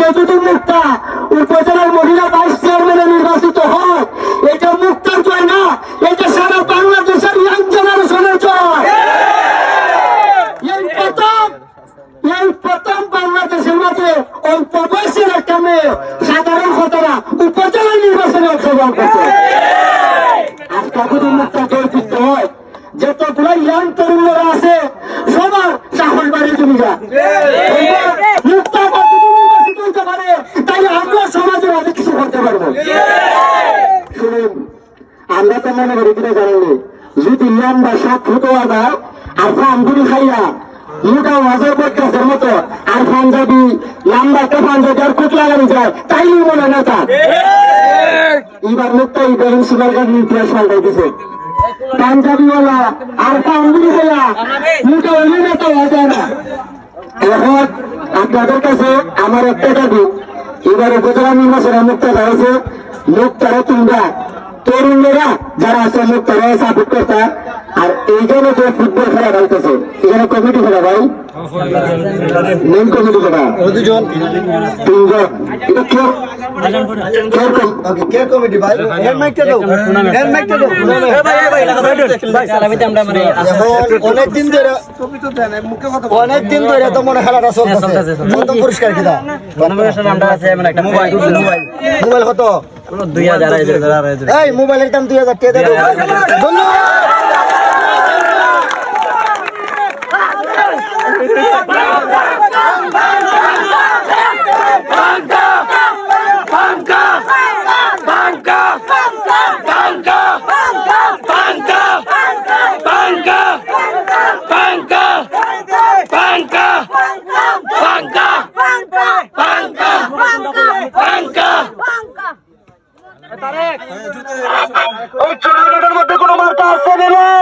গেজুদ্দিন মুক্তা উপজেলার মহিলা ভাইস চেয়ারম্যানে নির্বাচিত হয়, এটা মুক্তার জয় না, এটা সারা বাংলাদেশের ইয়াং জেনারেশনের জয়। একটা মেয়ে সাধারণ তরুণরা আছে, সবার চাহল বাড়ি তুমি যা। আমরা তো মনে করি কিনা জানেন যদি লম্বা সাত ফুট যায় আর ফানগুলি খাইয়া, মোটা ওয়াজের পক্ষের মতো, আর পাঞ্জাবি লম্বা একটা পাঞ্জাবি আর কুট লাগানো যায় তাই মনে নেতা এবার মুক্তা ইব্রাহিম সুলার গাছ ইতিহাস পাল্টাই দিছে পাঞ্জাবিওয়ালা আর খাইয়া, মোটা নেতা হওয়া যায় না? এখন আপনাদের কাছে আমার একটা দাবি, এবার উপজেলা নির্বাচনে মুক্ত হয়েছে মুক্তারা তোমরা তরুণেরা যারা আছে মুক্তারা সাপোর্ট করতা আর এইখানে যে ফুটবল খেলা হইতেছে এখানে কমিটি খেলা ভাই মেন কমিটি খেলা দুজন তিনজন এটা কেউ কেউ কম- ওকে কে কমিটি ভাই এর মাইকটা দাও এর মাইকটা দাও এখন অনেক দিন ধরে অনেক দিন ধরে তো মনে খেলাটা চলতেছে প্রথম পুরস্কার কিনা মোবাইল কত এই মোবাইলের দাম দুই হাজার টাকা ওই চুরিটার মধ্যে কোনো মার্কা আছে না